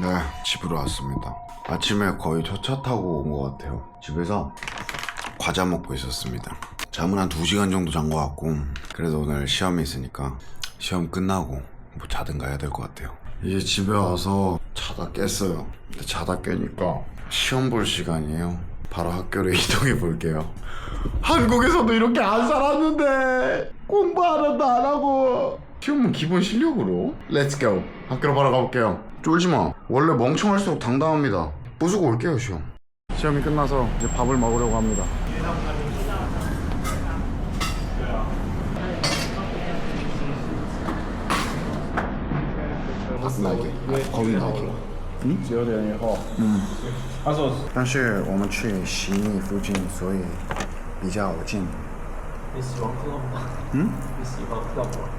네, 집으로 왔습니다. 아침에 거의 저차 타고 온 것 같아요. 집에서 과자 먹고 있었습니다. 잠은 한 2시간 정도 잔 것 같고, 그래도 오늘 시험이 있으니까 시험 끝나고 뭐 자든가 해야 될 것 같아요. 이제 집에 와서 자다 깼어요. 근데 자다 깨니까 시험 볼 시간이에요. 바로 학교로 이동해 볼게요. 한국에서도 이렇게 안 살았는데 공부하는도 안 하고 시험은 기본 실력으로 렛츠 고 학교로 바로 가볼게요 쫄지마 원래 멍청할수록 당당합니다 부수고 올게요 시험 시험이 끝나서 이제 밥을 먹으려고 합니다 나게 거기 나게 十二点以后。嗯，他说但是我们去悉尼附近所以比较近你喜欢 club 吗？嗯？你喜欢 club 吗？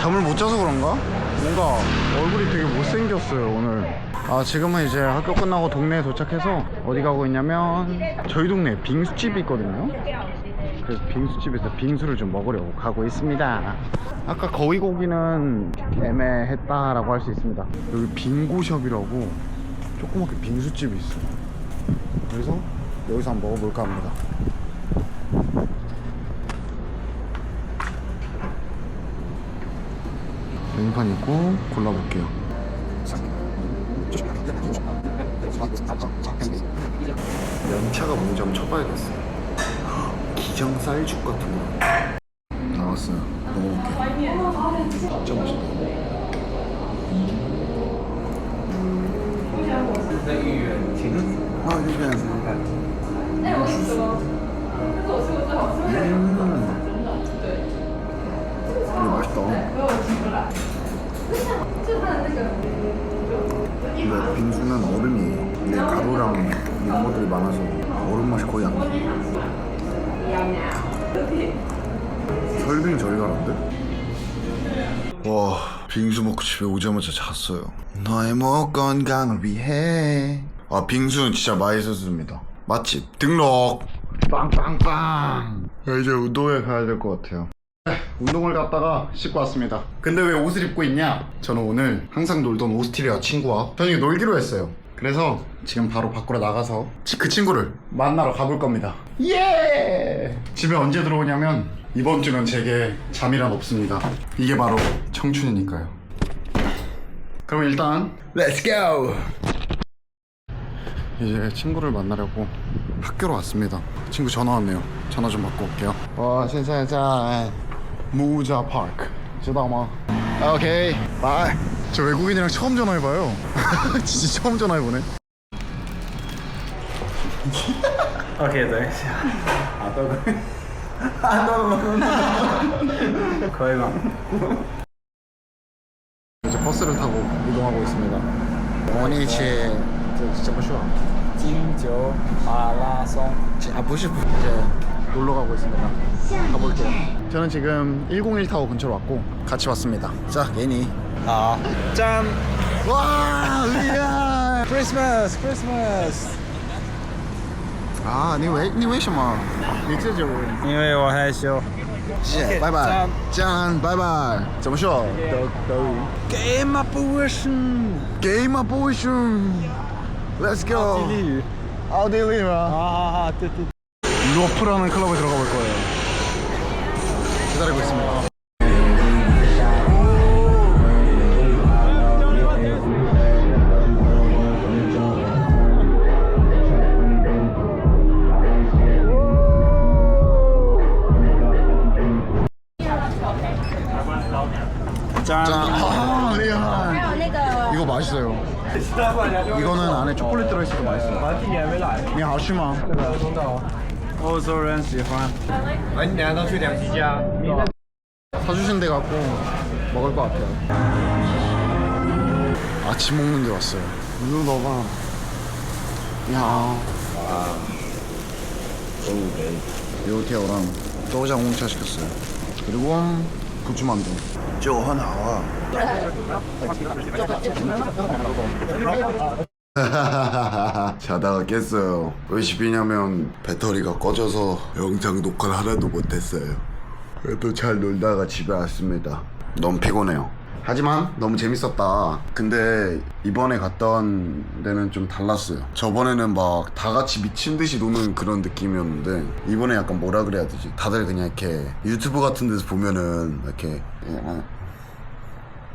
잠을 못 자서 그런가? 뭔가 얼굴이 되게 못생겼어요 오늘. 아 지금은 이제 학교 끝나고 동네에 도착해서 어디 가고 있냐면 저희 동네에 빙수집이 있거든요. 그래서 빙수집에서 빙수를 좀 먹으려고 가고 있습니다. 아까 거위고기는 애매했다 라고 할 수 있습니다. 여기 빙고숍이라고 조그맣게 빙수집이 있어요. 그래서 여기서 한번 먹어볼까 합니다 메뉴판 있고 골라볼게요. 연차가 뭔지 한번 쳐봐야겠어요. 기정 쌀죽 같은 거 나왔어요. 먹어볼게요. 진짜 맛있다. 아, 음. 빙수는 얼음이에요. 근데 가루랑 이런 것들이 많아서 얼음 맛이 거의 안 나요. 설빙 저리 가란데? 와 빙수 먹고 집에 오자마자 잤어요. 너의 목 건강을 위해. 아 빙수는 진짜 맛있었습니다. 맛집 등록. 빵빵빵. 이제 운동회 가야 될 것 같아요. 운동을 갔다가 씻고 왔습니다. 근데 왜 옷을 입고 있냐? 저는 오늘 항상 놀던 오스트리아 친구와 저녁에 놀기로 했어요. 그래서 지금 바로 밖으로 나가서 그 친구를 만나러 가볼 겁니다. 예! 집에 언제 들어오냐면 이번 주는 제게 잠이란 없습니다. 이게 바로 청춘이니까요. 그럼 일단 렛츠 고 이제 친구를 만나려고 학교로 왔습니다. 친구 전화 왔네요. 전화 좀 받고 올게요. 어 신선해 무자 파크. 知道吗? 오케이. 바이. 저 외국인이랑 처음 전화해봐요. 진짜 처음 전화해보네. OK，等一下。好，都可以。啊，no，可以吗？ 이제 버스를 타고 이동하고 있습니다. 원위치 진짜 뭐 쉬워. 金九马拉松。 아 부시 이제 놀러 가고 있습니다. 가볼게요. 저는 지금 101 타워 근처로 왔고 같이 왔습니다. 자, 예니. 好，짠。 와, 리아. Christmas Christmas。 아, 你为你为什么？你自己因为我害羞。谢谢，拜拜，짠，拜拜。怎么说？都都。Game up version。 Game up position. Let's go. 地理语。奥地利吗？好好好，对对。 로프라는 클럽에 들어가 볼 거예요. 기다리고 있습니다. 짠. 아, 리안. 还有那个 이거 맛있어요. 이거는 안에 초콜릿 들어있어서 맛있어요. 完今年没来。你好吃吗? 欧洲人喜欢。 사주신 데 갖고 먹을 것 같아요. 아침 먹는 데 왔어요. 이거 봐봐. 야. 와. 有条랑 또우장 홍차 시켰어요 그리고 부추만두 저 하나와 자다가 깼어요. 왜 집이냐면 배터리가 꺼져서 영상 녹화를 하나도 못했어요. 그래도 잘 놀다가 집에 왔습니다. 너무 피곤해요. 하지만 너무 재밌었다. 근데 이번에 갔던 데는 좀 달랐어요. 저번에는 막 다 같이 미친 듯이 노는 그런 느낌이었는데 이번에 약간 뭐라 그래야 되지? 다들 그냥 이렇게 유튜브 같은 데서 보면은 이렇게 약간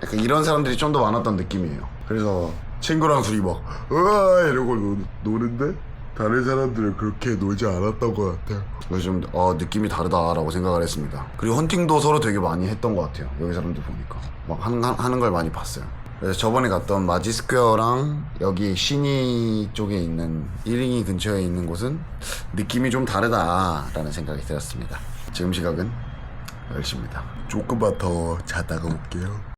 약간 이런 사람들이 좀 더 많았던 느낌이에요. 그래서 친구랑 둘이 막 으아 이러고 노, 노는데 다른 사람들은 그렇게 놀지 않았던 것 같아요. 좀 어, 느낌이 다르다라고 생각을 했습니다. 그리고 헌팅도 서로 되게 많이 했던 것 같아요. 여기 사람들 보니까 막 하는, 하는 걸 많이 봤어요. 그래서 저번에 갔던 마지스퀘어랑 여기 시니 쪽에 있는 1링이 근처에 있는 곳은 느낌이 좀 다르다라는 생각이 들었습니다. 지금 시각은 10시입니다. 조금만 더 자다가 올게요.